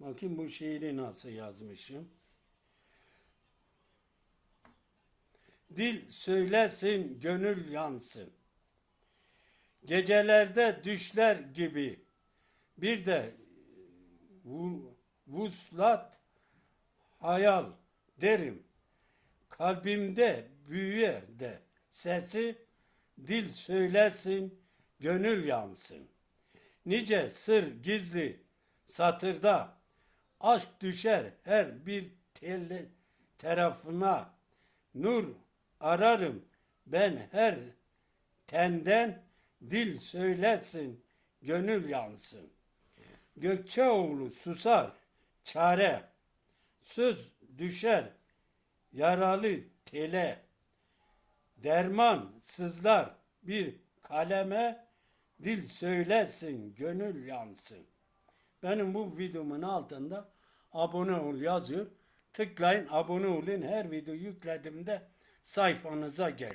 Bakın bu şiiri nasıl yazmışım. Dil söylesin, gönül yansın. Gecelerde düşler gibi bir de vu- vuslat hayal derim. Kalbimde büyüyer de sesi dil söylesin, gönül yansın. Nice sır gizli satırda aşk düşer her bir tel tarafına. Nur ararım ben her tenden. Dil söylesin gönül yansın. Gökçeoğlu susar çare. Söz düşer yaralı tele. Derman sızlar bir kaleme. Dil söylesin gönül yansın. Benim bu videomun altında abone ol yazıyor. Tıklayın abone olun her video yüklediğimde sayfanıza gel.